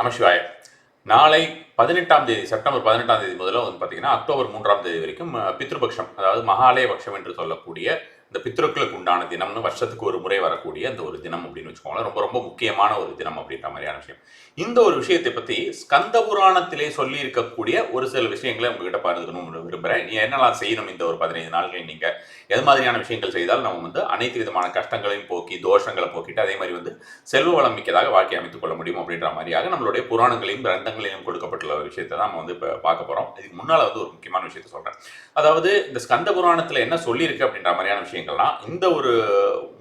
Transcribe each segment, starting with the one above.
நமசிவாய. நாளை பதினெட்டாம் தேதி செப்டம்பர் பதினெட்டாம் தேதி முதல்ல வந்து பார்த்தீங்கன்னா அக்டோபர் மூன்றாம் தேதி வரைக்கும் பித்ருபக்ஷம் அதாவது மகாலய பட்சம் என்று சொல்லக்கூடிய இந்த பித்ருக்களுக்கு உண்டான தினம்னு வருஷத்துக்கு ஒரு முறை வரக்கூடிய அந்த ஒரு தினம் அப்படின்னு வச்சுக்கோங்களேன். ரொம்ப ரொம்ப முக்கியமான ஒரு தினம் அப்படின்ற மாதிரியான விஷயம். இந்த ஒரு விஷயத்தை பற்றி ஸ்கந்த புராணத்திலே சொல்லி இருக்கக்கூடிய ஒரு சில விஷயங்களை உங்ககிட்ட பகிர்ந்துக்கணும்னு விரும்புகிறேன் நீ என்னெல்லாம் செய்யணும் இந்த ஒரு பதினைந்து நாட்கள் நீங்கள் எது மாதிரியான விஷயங்கள் செய்தால் நம்ம வந்து அனைத்து விதமான கஷ்டங்களையும் போக்கி தோஷங்களை போக்கிட்டு அதே மாதிரி வந்து செல்வ வளம் மிக்கதாக வாழ்க்கை அமைத்துக் கொள்ள முடியும் அப்படின்ற மாதிரியாக நம்மளுடைய புராணங்களையும் கிரந்தங்களையும் கொடுக்கப்பட்டுள்ள ஒரு விஷயத்தை தான் நம்ம வந்து இப்போ பார்க்க போகிறோம் இதுக்கு முன்னால் வந்து ஒரு முக்கியமான விஷயத்தை சொல்கிறேன் அதாவது இந்த ஸ்கந்த புராணத்தில் என்ன சொல்லியிருக்கு அப்படின்ற மாதிரியான விஷயம் விஷயங்கள்லாம் இந்த ஒரு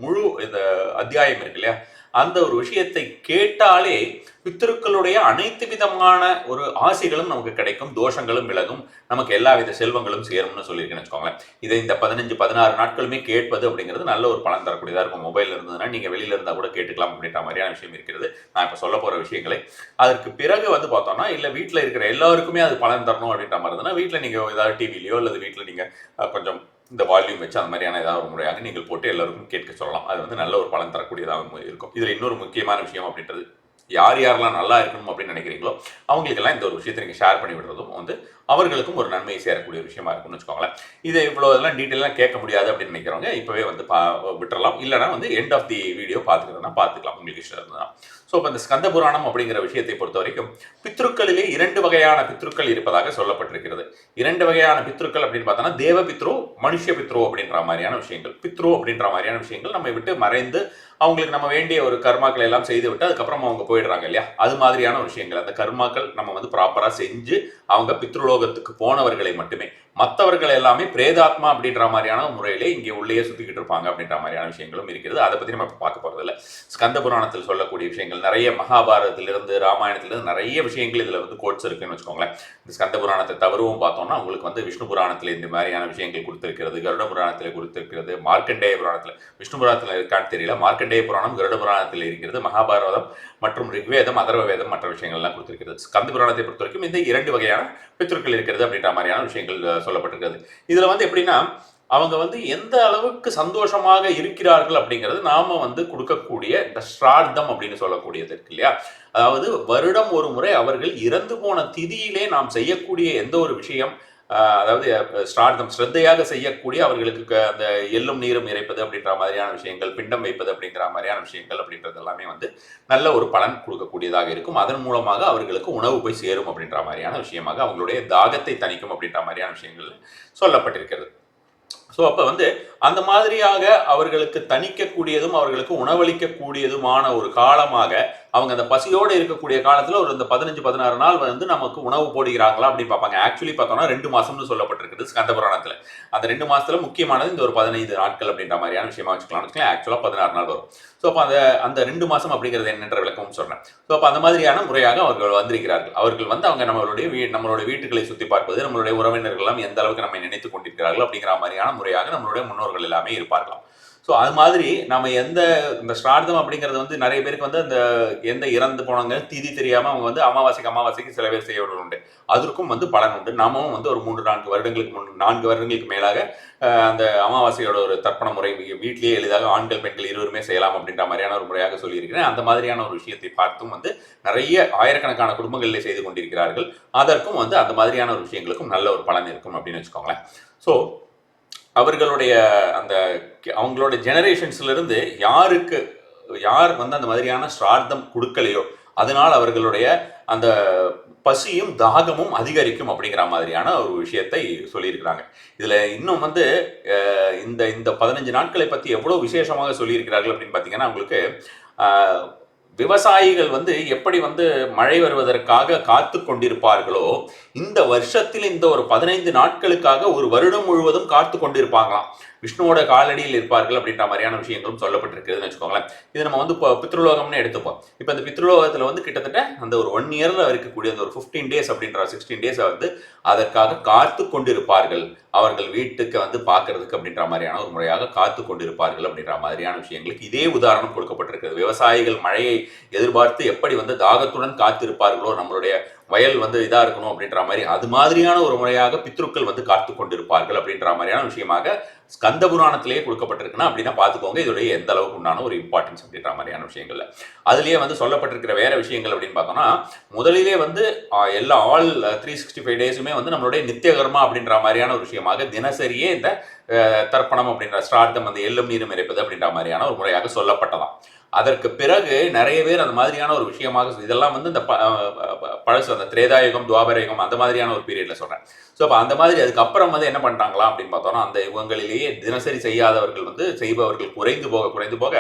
முழு இந்த அத்தியாயம் இருக்கு இல்லையா? அந்த ஒரு விஷயத்தை கேட்டாலே பித்திருக்களுடைய அனைத்து விதமான ஒரு ஆசைகளும் நமக்கு கிடைக்கும் தோஷங்களும் விலகும் நமக்கு எல்லா வித செல்வங்களும் சேரும்னு சொல்லியிருக்கேன்னு வச்சுக்கோங்களேன். இதை இந்த பதினஞ்சு பதினாறு நாட்களுமே கேட்பது அப்படிங்கிறது நல்ல ஒரு பலன் தரக்கூடியதாக இருக்கும். மொபைல் இருந்ததுன்னா நீங்கள் வெளியில இருந்தால் கூட கேட்டுக்கலாம் அப்படின்ற மாதிரியான விஷயம் இருக்கிறது. நான் இப்போ சொல்ல போகிற விஷயங்களை. அதற்கு பிறகு வந்து பார்த்தோம்னா இல்லை வீட்டில் இருக்கிற எல்லாருக்குமே அது பலன் தரணும் அப்படின்ற மாதிரி இருந்ததுன்னா வீட்டில் நீங்கள் ஏதாவது டிவிலையோ அல்லது வீட்டில் நீங்கள் கொஞ்சம் இந்த வால்யூம் வச்சு அந்த மாதிரியான ஏதாவது ஒரு முறையாக நீங்கள் போட்டு எல்லாருக்கும் கேட்க சொல்லலாம். அது வந்து நல்ல ஒரு பலன் தரக்கூடியதாக இருக்கும். இதில் இன்னொரு முக்கியமான விஷயம் அப்படின்றது யார் யாரெல்லாம் நல்லா இருக்கணும் அப்படின்னு நினைக்கிறீங்களோ அவங்களுக்கெல்லாம் இந்த ஒரு விஷயத்தை நீங்கள் ஷேர் பண்ணி விடுறதும் வந்து அவர்களுக்கும் ஒரு நன்மையை சேரக்கூடிய விஷயமா இருக்கும்னு வச்சுக்கோங்களேன். இதை இவ்வளோ இதெல்லாம் டீட்டெயிலாக கேட்க முடியாது அப்படின்னு நினைக்கிறவங்க இப்போவே வந்து பா விட்டுறலாம். இல்லைனா வந்து எண்ட் ஆஃப் தி வீடியோ பார்த்துக்கிறதுனா பார்த்துக்கலாம். உங்களுக்கு இஷ்டம் இருந்ததுனா ஸோ இப்போ இந்த ஸ்கந்த புராணம் அப்படிங்கிற விஷயத்தை பொறுத்த வரைக்கும் பித்ருக்களிலே இரண்டு வகையான பித்ருக்கள் இருப்பதாக சொல்லப்பட்டிருக்கிறது. இரண்டு வகையான பித்ருக்கள் அப்படின்னு பார்த்தோன்னா தேவ பித்ரு மனுஷ பித்ரு அப்படின்ற மாதிரியான விஷயங்கள். பித்ரு அப்படின்ற மாதிரியான விஷயங்கள் நம்ம விட்டு மறைந்து அவங்களுக்கு நம்ம வேண்டிய ஒரு கர்மாக்களை எல்லாம் செய்து விட்டு அதுக்கப்புறம் அவங்க போயிடுறாங்க இல்லையா? அது மாதிரியான விஷயங்கள். அந்த கர்மாக்கள் நம்ம வந்து ப்ராப்பராக செஞ்சு அவங்க பித்ருலோ பரலோகத்துக்கு போனவர்களை மட்டுமே. மற்றவர்கள் எல்லாமே பிரேதாத்மா அப்படின்ற மாதிரியான முறையிலே இங்கே உள்ளே சுற்றிக்கிட்டு இருப்பாங்க அப்படின்ற மாதிரியான விஷயங்களும் இருக்கிறது. அதை பற்றி நம்ம இப்போ பார்க்க போகிறது இல்லை. ஸ்கந்த புராணத்தில் சொல்லக்கூடிய விஷயங்கள் நிறைய மகாபாரதத்திலிருந்து ராமாயணத்திலிருந்து நிறைய விஷயங்கள் இதில் வந்து கோட்ஸ் இருக்குன்னு வச்சுக்கோங்களேன். இந்த ஸ்கந்த புராணத்தை தவறுவும் பார்த்தோம்னா உங்களுக்கு வந்து விஷ்ணு புராணத்தில் இந்த மாதிரியான விஷயங்கள் கொடுத்திருக்கிறது கருட புராணத்தில் கொடுத்திருக்கிறது மார்க்கண்டேய புராணத்தில் விஷ்ணு புராணத்தில் இருக்கான்னு தெரியல. மார்க்கண்டேய புராணம் கருட புராணத்தில் இருக்கிறது மகாபாரதம் மற்றும் ரிக்வேதம் அதர்வ வேதம் மற்ற விஷயங்கள்லாம் கொடுத்திருக்கிறது. ஸ்கந்த புராணத்தை பொறுத்த வரைக்கும் இந்த இரண்டு வகையான பித்திருக்கள் இருக்கிறது அப்படின்ற மாதிரியான விஷயங்கள் சொல்லப்பட்டிருக்கிறது. இதில் வந்து எப்படின்னா அவங்க வந்து எந்த அளவுக்கு சந்தோஷமாக இருக்கிறார்கள் அப்படிங்கிறது நாம வந்து கொடுக்கக்கூடிய இந்த ஸ்ரார்த்தம் அப்படின்னு சொல்லக்கூடியது இருக்கு இல்லையா? அதாவது வருடம் ஒரு முறை அவர்கள் இறந்து போன திதியிலே நாம் செய்யக்கூடிய எந்த ஒரு விஷயம் அதாவது ஸ்ரார்த்தம் ஸ்ரத்தையாக செய்யக்கூடிய அவர்களுக்கு அந்த எள்ளும் நீரும் இறைப்பது அப்படின்ற மாதிரியான விஷயங்கள் பிண்டம் வைப்பது அப்படிங்கிற மாதிரியான விஷயங்கள் அப்படின்றது எல்லாமே வந்து நல்ல ஒரு பலன் கொடுக்கக்கூடியதாக இருக்கும். அதன் மூலமாக அவர்களுக்கு உணவு போய் சேரும் அப்படின்ற மாதிரியான விஷயமாக அவங்களுடைய தாகத்தை தணிக்கும் அப்படின்ற மாதிரியான விஷயங்கள் சொல்லப்பட்டிருக்கிறது. ஸோ அப்போ வந்து அந்த மாதிரியாக அவர்களுக்கு தணிக்கக்கூடியதும் அவர்களுக்கு உணவளிக்கக்கூடியதுமான ஒரு காலமாக அவங்க அந்த பசியோடு இருக்கக்கூடிய காலத்தில் ஒரு இந்த பதினஞ்சு பதினாறு நாள் வந்து நமக்கு உணவு போடுகிறாங்களா அப்படின்னு பார்ப்பாங்க. ஆக்சுவலி பார்த்தோம்னா ரெண்டு மாசம்னு சொல்லப்பட்டிருக்குது ஸ்கந்த புராணத்தில். அந்த ரெண்டு மாசத்துல முக்கியமானது இந்த ஒரு பதினைந்து நாட்கள் அப்படின்ற மாதிரியான விஷயமா வச்சுக்கலாம் வச்சுக்கலாம் ஆக்சுவலாக பதினாறு நாள் வரும். ஸோ அப்போ அந்த அந்த ரெண்டு மாசம் அப்படிங்கிறது என்னென்ற விளக்கமும் சொல்கிறேன் ஸோ அப்போ அந்த மாதிரியான முறையாக அவர்கள் வந்திருக்கிறார்கள். அவர்கள் வந்து அவங்க நம்மளுடைய வீ நம்மளுடைய வீட்டுகளை சுற்றி பார்ப்பது நம்மளுடைய உறவினர்கள் எல்லாம் எந்த அளவுக்கு நம்ம நினைத்து கொண்டிருக்கிறார்கள் அப்படிங்கிற மாதிரியான முறையாக நம்மளுடைய முன்னோர்கள் எல்லாமே இருப்பார்களாம். ஸோ அது மாதிரி நம்ம எந்த இந்த ஸ்ரார்த்தம் அப்படிங்கிறது வந்து நிறைய பேருக்கு வந்து அந்த எந்த இறந்து போனாங்க திதி தெரியாமல் அவங்க வந்து அமாவாசைக்கு அமாவாசைக்கு சில பேர் செய்ய உண்டு. அதற்கும் வந்து பலன் உண்டு. நாமும் வந்து ஒரு மூன்று நான்கு வருடங்களுக்கு முன் நான்கு வருடங்களுக்கு மேலாக அந்த அமாவாசையோட ஒரு தர்ப்பண முறை வீட்லேயே வீட்டிலேயே எளிதாக ஆண்கள் பெண்கள் இருவருமே செய்யலாம் அப்படின்ற மாதிரியான ஒரு முறையாக சொல்லியிருக்கிறேன். அந்த மாதிரியான ஒரு விஷயத்தை பார்த்தும் வந்து நிறைய ஆயிரக்கணக்கான குடும்பங்களிலே செய்து கொண்டிருக்கிறார்கள். அதற்கும் வந்து அந்த மாதிரியான ஒரு விஷயங்களுக்கும் நல்ல ஒரு பலன் இருக்கும் அப்படின்னு வச்சுக்கோங்களேன். ஸோ அவர்களுடைய அந்த அவங்களோட ஜெனரேஷன்ஸ்லேருந்து யாருக்கு யார் வந்து அந்த மாதிரியான ஸ்ரார்த்தம் கொடுக்கலையோ அதனால் அவர்களுடைய அந்த பசியும் தாகமும் அதிகரிக்கும் அப்படிங்கிற மாதிரியான ஒரு விஷயத்தை சொல்லியிருக்கிறாங்க. இதில் இன்னும் வந்து இந்த இந்த பதினஞ்சு நாட்களை பற்றி எவ்வளோ விசேஷமாக சொல்லியிருக்கிறார்கள் அப்படின்னு பார்த்தீங்கன்னா உங்களுக்கு விவசாயிகள் வந்து எப்படி வந்து மழை வருவதற்காக காத்து கொண்டிருப்பார்களோ இந்த வருஷத்தில் இந்த ஒரு பதினைந்து நாட்களுக்காக ஒரு வருடம் முழுவதும் காத்து கொண்டிருப்பாங்களாம். விஷ்ணுவோட காலடியில் இருப்பார்கள் அப்படின்ற மாதிரியான விஷயங்களும் சொல்லப்பட்டிருக்குதுன்னு வச்சுக்கோங்களேன். இது நம்ம வந்து இப்போ பித்ருலோகம்னு எடுத்துப்போம். இப்போ இந்த பித்ருலோகத்தில் வந்து கிட்டத்தட்ட அந்த ஒரு ஒன் இயரில் இருக்கக்கூடிய அந்த ஒரு ஃபிஃப்டீன் டேஸ் அப்படின்ற சிக்ஸ்டீன் டேஸை வந்து அதற்காக காத்து கொண்டிருப்பார்கள். அவர்கள் வீட்டுக்கு வந்து பார்க்கறதுக்கு அப்படின்ற மாதிரியான ஒரு முறையாக காத்து கொண்டிருப்பார்கள் அப்படின்ற மாதிரியான விஷயங்களுக்கு இதே உதாரணம் கொடுக்கப்பட்டிருக்கிறது விவசாயிகள் மழையை எதிர்பார்த்து எப்படி வந்து தாகத்துடன் காத்திருப்பார்களோ நம்மளுடைய வயல் வந்து இதாக இருக்கணும் அப்படின்ற மாதிரி அது மாதிரியான ஒரு முறையாக பித்ருக்கள் வந்து காத்து கொண்டிருப்பார்கள் அப்படின்ற மாதிரியான விஷயமாக ஸ்கந்த புராணத்திலேயே கொடுக்கப்பட்டிருக்குன்னா அப்படின்னா பார்த்துக்கோங்க இதோடைய எந்த அளவுக்கு உண்டான ஒரு இம்பார்ட்டன்ஸ் அப்படின்ற மாதிரியான விஷயங்கள்ல. அதுலேயே வந்து சொல்லப்பட்டிருக்கிற வேற விஷயங்கள் அப்படின்னு பார்த்தோம்னா முதலிலே வந்து எல்லா ஆல் த்ரீ சிக்ஸ்டி ஃபைவ் டேஸுமே வந்து நம்மளுடைய நித்தியகர்மா அப்படின்ற மாதிரியான ஒரு விஷயமாக தினசரியே இந்த தர்ப்பணம் அப்படின்ற ஸ்ரார்த்தம் அந்த எள்ளும் நீரும் இறைப்பது அப்படின்ற மாதிரியான ஒரு முறையாக சொல்லப்பட்டதாம். அதற்கு பிறகு நிறைய பேர் அந்த மாதிரியான ஒரு விஷயமாக இதெல்லாம் வந்து இந்த ப- பழசு அந்த திரேதாயுகம் துவாபரயுகம் அந்த மாதிரியான ஒரு பீரியட்ல சொல்றேன். ஸோ அப்போ அந்த மாதிரி அதுக்கப்புறம் வந்து என்ன பண்ணுறாங்களா அப்படின்னு பார்த்தோம்னா அந்த யுகங்களிலேயே தினசரி செய்யாதவர்கள் வந்து செய்பவர்கள் குறைந்து போக குறைந்து போக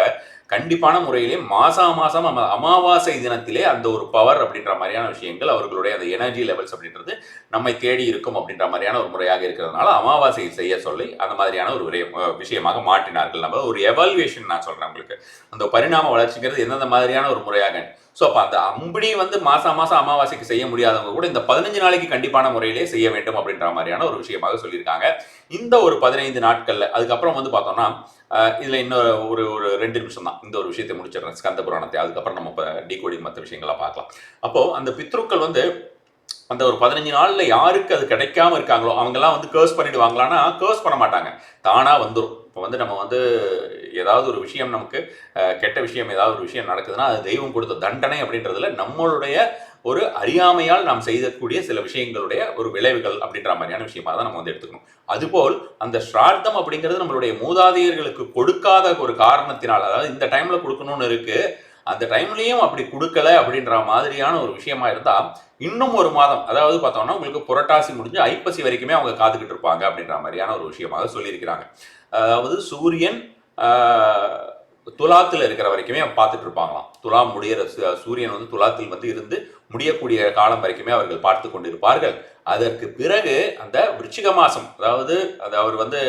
கண்டிப்பான முறையிலே மாசா மாசம் அம- அமாவாசை தினத்திலே அந்த ஒரு பவர் அப்படின்ற மாதிரியான விஷயங்கள் அவர்களுடைய அந்த எனர்ஜி லெவல்ஸ் அப்படின்றது நம்மை தேடி இருக்கும் அப்படின்ற மாதிரியான ஒரு முறையாக இருக்கிறதுனால அமாவாசை செய்ய சொல்லி அந்த மாதிரியான ஒரு விஷயமாக மாற்றினார்கள். நம்ம ஒரு எவால்வேஷன் நான் சொல்கிறேன் உங்களுக்கு. அந்த பரிணாம வளர்ச்சிங்கிறது எந்தெந்த மாதிரியான ஒரு முறையாக ஸோ அப்போ அந்த அம்படி வந்து மாதம் மாதம் அமாவாசைக்கு செய்ய முடியாதவங்க கூட இந்த பதினஞ்சு நாளைக்கு கண்டிப்பான முறையிலே செய்ய வேண்டும் அப்படின்ற மாதிரியான ஒரு விஷயமாக சொல்லியிருக்காங்க. இந்த ஒரு பதினைந்து நாட்களில் அதுக்கப்புறம் வந்து பார்த்தோம்னா இதில் இன்னொரு ஒரு ஒரு ரெண்டு நிமிஷம் தான். இந்த ஒரு விஷயத்தை முடிச்சிடுறேன். ஸ்கந்த புராணத்தை. அதுக்கப்புறம் நம்ம இப்போ டீகோடிங் மற்ற விஷயங்களை பார்க்கலாம். அப்போது அந்த பித்ருக்கள் வந்து அந்த ஒரு பதினஞ்சு நாளில் யாருக்கு அது கிடைக்காம இருக்காங்களோ அவங்கெல்லாம் வந்து கேர்ஸ் பண்ணிடுவாங்களான்னா கேர்ஸ் பண்ண மாட்டாங்க. தானாக வந்துடும் இப்போ வந்து நம்ம வந்து ஏதாவது ஒரு விஷயம் நமக்கு கெட்ட விஷயம் ஏதாவது ஒரு விஷயம் நடக்குதுன்னா அது தெய்வம் கொடுத்த தண்டனை அப்படின்றதுல நம்மளுடைய ஒரு அறியாமையால் நாம் செய்யக்கூடிய சில விஷயங்களுடைய ஒரு விளைவுகள் அப்படின்ற மாதிரியான விஷயமா தான் நம்ம வந்து எடுத்துக்கணும். அதுபோல் அந்த ஸ்ரார்த்தம் அப்படிங்கிறது நம்மளுடைய மூதாதையர்களுக்கு கொடுக்காத ஒரு காரணத்தினால் அதாவது இந்த டைம்ல கொடுக்கணும்னு இருக்கு அந்த டைம்லேயும் அப்படி கொடுக்கல அப்படின்ற மாதிரியான ஒரு விஷயமா இருந்தால் இன்னும் ஒரு மாதம் அதாவது பார்த்தோம்னா உங்களுக்கு புரட்டாசி முடிஞ்சு ஐப்பசி வரைக்குமே அவங்க காத்துக்கிட்டு இருப்பாங்க அப்படின்ற மாதிரியான ஒரு விஷயமாக சொல்லியிருக்கிறாங்க. அதாவது சூரியன் துலாத்தில் இருக்கிற வரைக்குமே பார்த்துட்டு இருப்பாங்களாம். துலா முடியிற சு- சூரியன் வந்து துலாத்தில் வந்து இருந்து முடியக்கூடிய காலம் வரைக்குமே அவர்கள் பார்த்து கொண்டிருப்பார்கள். அதற்கு பிறகு அந்த விருச்சிக மாசம் அதாவது அது அவர் வந்து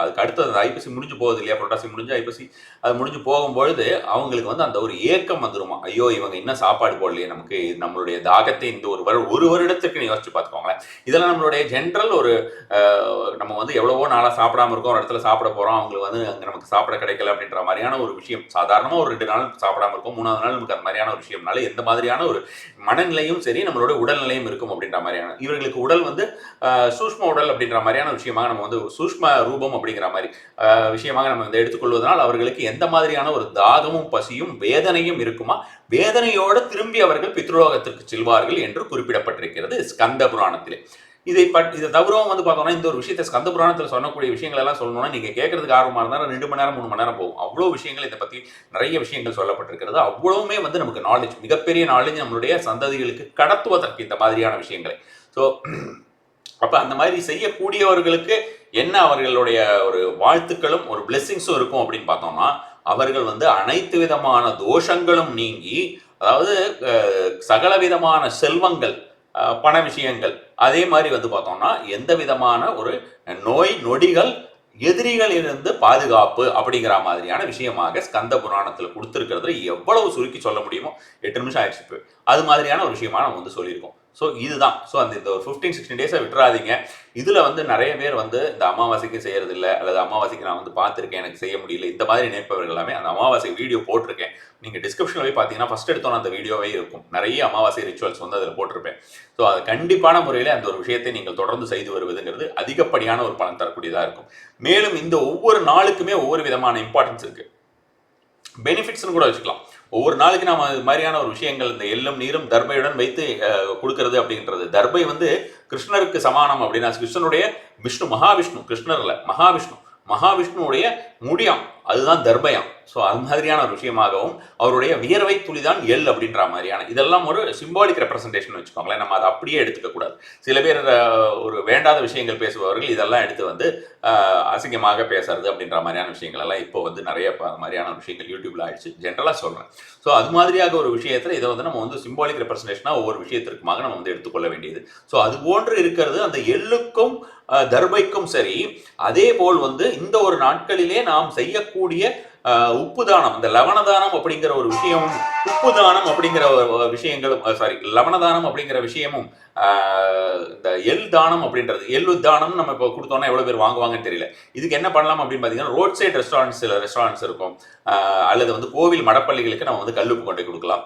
அதுக்கு அடுத்து அந்த ஐப்பசி முடிஞ்சு போகுது இல்லையா? புரட்டாசி முடிஞ்சு ஐப்பசி அது முடிஞ்சு போகும்பொழுது அவங்களுக்கு வந்து அந்த ஒரு ஏக்கம் வந்துருமா? ஐயோ இவங்க இன்னும் சாப்பாடு போடலையே நமக்கு? நம்மளுடைய தாகத்தை இந்த ஒரு வருடம் ஒரு வருடத்துக்கு நீ யோசிச்சு பார்த்துக்கோங்களேன். இதெல்லாம் நம்மளுடைய ஜென்ரல் ஒரு நம்ம வந்து எவ்வளவோ நாளாக சாப்பிடாம இருக்கோம் ஒரு இடத்துல சாப்பிட போகிறோம் அவங்களுக்கு வந்து அங்கே நமக்கு சாப்பிட கிடைக்கல அப்படின்ற மாதிரியான ஒரு விஷயம். சாதாரணமாக ஒரு ரெண்டு நாள் சாப்பிடாம இருக்கும் மூணாவது நாள் நமக்கு அந்த மாதிரியான ஒரு விஷயம்னால எந்த மாதிரியான ஒரு மனநிலையும் சரி நம்மளோட உடல்நிலையும் இருக்கும் அப்படின்ற மாதிரியான. இவங்களுக்கு உடல் வந்து சூஷ்ம உடல் அப்படின்ற மாதிரியான விஷயமாக நம்ம வந்து சூஷ்ம ரூபம் அப்படிங்கிற மாதிரி விஷயமாக நம்ம வந்து எடுத்துக்கொள்வதனால் அவர்களுக்கு எந்த மாதிரியான ஒரு தாகமும் பசியும் வேதனையும் இருக்குமா? வேதனையோடு திரும்பி அவர்கள் பித்ருலோகத்திற்கு செல்வார்கள் என்று குறிப்பிடப்பட்டிருக்கிறது ஸ்கந்த புராணத்திலே. இதை பட் இதை தவிரவும் வந்து பார்த்தோம்னா இந்த ஒரு விஷயத்தை ஸ்கந்த புராணத்தில் சொல்லக்கூடிய விஷயங்கள் எல்லாம் சொல்லணும்னா நீங்கள் கேட்கறதுக்கு ஆர்வமாக இருந்தால் ரெண்டு மணி நேரம் மூணு மணி நேரம் போகும். அவ்வளோ விஷயங்கள் இதை பற்றி நிறைய விஷயங்கள் சொல்லப்பட்டிருக்கிறது. அவ்வளவுமே வந்து நமக்கு நாலேஜ் மிகப்பெரிய நாலேஜ் நம்மளுடைய சந்ததிகளுக்கு கடத்துவதற்கு இந்த மாதிரியான விஷயங்களை. ஸோ அப்போ அந்த மாதிரி செய்யக்கூடியவர்களுக்கு என்ன அவர்களுடைய ஒரு வாழ்த்துக்களும் ஒரு பிளெஸ்ஸிங்ஸும் இருக்கும் அப்படின்னு பார்த்தோம்னா அவர்கள் வந்து அனைத்து விதமான தோஷங்களும் நீங்கி அதாவது சகல விதமான செல்வங்கள் பண விஷயங்கள் அதே மாதிரி வந்து பார்த்தோம்னா எந்த விதமான ஒரு நோய் நொடிகள் எதிரிகளிலிருந்து பாதுகாப்பு அப்படிங்கிற மாதிரியான விஷயமாக ஸ்கந்த புராணத்தில் கொடுத்துருக்கிறது எவ்வளவு சுருக்கி சொல்ல முடியுமோ எட்டு நிமிஷம் ஆயிடுச்சு அது மாதிரியான ஒரு விஷயமா நம்ம வந்து சொல்லியிருக்கோம். ஸோ இதுதான். ஸோ அந்த இந்த ஒரு ஃபிஃப்டீன் சிக்ஸ்டீன் டேஸை விட்டுறாதீங்க. இதில் வந்து நிறைய பேர் வந்து இந்த அமாவாசைக்கு செய்கிறது இல்லை அல்லது அமாவாசைக்கு நான் வந்து பார்த்துருக்கேன் எனக்கு செய்ய முடியல இந்த மாதிரி நினைப்பவர்கள் எல்லாமே அந்த அமாவாசை வீடியோ போட்டிருக்கேன். நீங்கள் டிஸ்கிரிப்ஷனில் போய் பார்த்தீங்கன்னா ஃபஸ்ட் எடுத்தோன்னே அந்த வீடியோவே இருக்கும். நிறைய அமாவாசை ரிச்சுவல்ஸ் வந்து அதில் போட்டிருப்பேன். ஸோ அது கண்டிப்பான முறையில் அந்த ஒரு விஷயத்தை நீங்கள் தொடர்ந்து செய்து வருவதுங்கிறது அதிகப்படியான ஒரு பலன் தரக்கூடியதாக இருக்கும். மேலும் இந்த ஒவ்வொரு நாளுக்குமே ஒவ்வொரு விதமான இம்பார்ட்டன்ஸ் இருக்குது பெனிஃபிட்ஸ்னு கூட வச்சுக்கலாம். ஒவ்வொரு நாளைக்கு நாம் இது மாதிரியான ஒரு விஷயங்கள் இந்த எள்ளும் நீரும் தர்பையுடன் வைத்து கொடுக்கறது அப்படின்றது. தர்பை வந்து கிருஷ்ணருக்கு சமானம் அப்படின்னா கிருஷ்ணனுடைய விஷ்ணு மகாவிஷ்ணு கிருஷ்ணரில் மகாவிஷ்ணு மகாவிஷ்ணுவுடைய முடியாம். அதுதான் தர்மயம் ஸோ அது மாதிரியான ஒரு விஷயமாகவும் அவருடைய வியர்வை துளிதான் எள் அப்படின்ற மாதிரியான இதெல்லாம் ஒரு சிம்பாலிக் ரெப்ரசன்டேஷன் வச்சுக்கோங்களேன். நம்ம அதை அப்படியே எடுத்துக்க கூடாது. சில பேர் ஒரு வேண்டாத விஷயங்கள் பேசுபவர்கள் இதெல்லாம் எடுத்து வந்து அசிங்கமாக பேசுறது அப்படின்ற மாதிரியான விஷயங்கள் எல்லாம் இப்போ வந்து நிறைய மாதிரியான விஷயங்கள் யூடியூப்ல ஆயிடுச்சு. ஜென்ரலாக சொல்றேன். ஸோ அது மாதிரியாக ஒரு விஷயத்துல இதை வந்து நம்ம வந்து சிம்பாலிக் ரெப்ரசன்டேஷனாக ஒவ்வொரு விஷயத்திற்குமாக நம்ம வந்து எடுத்துக்கொள்ள வேண்டியது. ஸோ அது போன்று இருக்கிறது அந்த எள்ளுக்கும் தர்பைக்கும் சரி அதே போல் வந்து இந்த ஒரு நாட்களிலே நாம் செய்யக்கூடிய செய்யக்கூடிய உப்பு தானம் இந்த லவண தானம் அப்படிங்கிற ஒரு விஷயம் உப்பு தானம் அப்படிங்கிற ஒரு விஷயங்களும் சாரி லவணதானம் அப்படிங்கிற விஷயமும் இந்த எள் தானம் அப்படின்றது எள்ளு தானம் நம்ம இப்போ கொடுத்தோம்னா எவ்வளோ பேர் வாங்குவாங்கன்னு தெரியல. இதுக்கு என்ன பண்ணலாம் அப்படின்னு பார்த்தீங்கன்னா ரோட் சைட் ரெஸ்டாரண்ட்ஸ் சில ரெஸ்டாரண்ட்ஸ் இருக்கும். அல்லது வந்து கோவில் மடப்பள்ளிகளுக்கு நம்ம வந்து கல்லுப்பு கொண்டு கொடுக்கலாம்.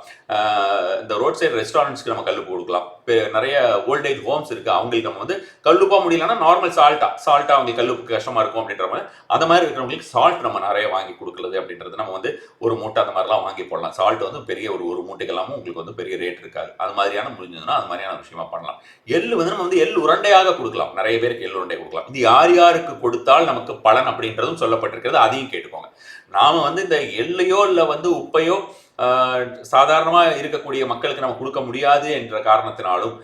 இந்த ரோட் சைடு ரெஸ்டாரண்ட்ஸ்க்கு நம்ம கல்லுப்பு கொடுக்கலாம். இப்போ நிறைய ஓல்டேஜ் ஹோம்ஸ் இருக்குது அவங்களுக்கு நம்ம வந்து கல்லுப்பாக முடியலன்னா நார்மல் சால்ட்டா சால்ட்டா அவங்களுக்கு கல்லுப்பு கஷ்டமாக இருக்கும் அப்படின்ற மாதிரி அந்த மாதிரி இருக்கிறவங்களுக்கு சால்ட் நம்ம நிறைய வாங்கி கொடுக்கறது அப்படின்றது நம்ம வந்து ஒரு மூட்டை அந்த மாதிரிலாம் வாங்கி போடலாம். சால்ட் வந்து பெரிய ஒரு ஒரு மூட்டைக்கெல்லாமும் உங்களுக்கு வந்து பெரிய ரேட் இருக்காது. அது மாதிரியான முடிஞ்சதுன்னா அது மாதிரியான விஷயமா பண்ணலாம். எள்ளு வந்து நம்ம வந்து எள் உருண்டையாக கொடுக்கலாம். நிறைய பேருக்கு எள் உருண்டை கொடுக்கலாம். இது யார் யாருக்கு கொடுத்தால் நமக்கு பலன் அப்படின்றதும் சொல்லப்பட்டிருக்கிறது அதையும் கேட்டுக்கோங்க. நாம் வந்து இந்த எள்ளையோ இல்லை வந்து உப்பையோ சாதாரணமாக இருக்கக்கூடிய மக்களுக்கு நம்ம கொடுக்க முடியாது என்ற காரணத்தினாலும்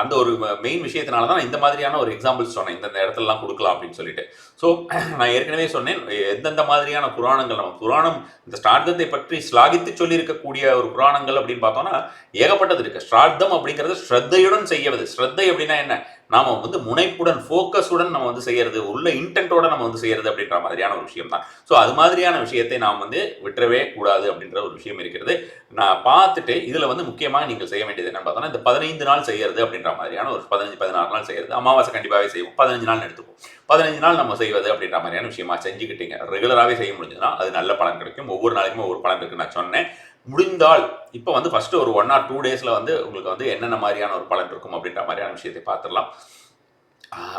அந்த ஒரு மெயின் விஷயத்தினால தான் நான் இந்த மாதிரியான ஒரு எக்ஸாம்பிள்ஸ் சொன்னேன். இந்த இடத்துலலாம் கொடுக்கலாம் அப்படின்னு சொல்லிட்டு. ஸோ நான் ஏற்கனவே சொன்னேன் எந்தெந்த மாதிரியான புராணங்கள் நம்ம புராணம் இந்த ஸ்ரார்த்தத்தை பற்றி ஸ்லாகித்து சொல்லியிருக்கக்கூடிய ஒரு புராணங்கள் அப்படின்னு பார்த்தோம்னா ஏகப்பட்டது இருக்குது ஸ்ரார்த்தம் அப்படிங்கிறது ஸ்ரத்தையுடன் செய்யவது ஸ்ரத்தை அப்படின்னா என்ன? நாம் வந்து முனைப்புடன் ஃபோக்கஸுடன் நம்ம வந்து செய்கிறது உள்ள இன்டென்ட்டோட நம்ம வந்து செய்கிறது அப்படின்ற மாதிரியான ஒரு விஷயம் தான் ஸோ அது மாதிரியான விஷயத்தை நாம் வந்து விட்டுறவே கூடாது அப்படின்ற ஒரு விஷயம் இருக்கிறது. நான் பார்த்துட்டு இதில் வந்து முக்கியமாக நீங்கள் செய்ய வேண்டியது என்னன்னு பார்த்தோன்னா இந்த பதினைந்து நாள் செய்கிறது அப்படின்ற மாதிரியான ஒரு பதினஞ்சு பதினாறு நாள் செய்கிறது அமாவாசை கண்டிப்பாகவே செய்வோம். பதினஞ்சு நாள் எடுத்துப்போம். பதினஞ்சு நாள் நம்ம செய்வது அப்படின்ற மாதிரியான விஷயமா? செஞ்சுக்கிட்டீங்க. ரெகுலராகவே செய்ய முடிஞ்சதுன்னா அது நல்ல பலன் கிடைக்கும். ஒவ்வொரு நாளைக்குமே ஒவ்வொரு பலன் இருக்குன்னு நான் சொன்னேன். முடிந்தால் இப்போ வந்து ஃபர்ஸ்ட் ஒரு ஒன் ஆர் டூ டேஸில் வந்து உங்களுக்கு வந்து என்னென்ன மாதிரியான ஒரு பலன் இருக்கும் அப்படின்ற மாதிரியான விஷயத்தை பார்த்துடலாம்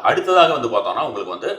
அடுத்ததாக வந்து பார்த்தோம்னா உங்களுக்கு வந்து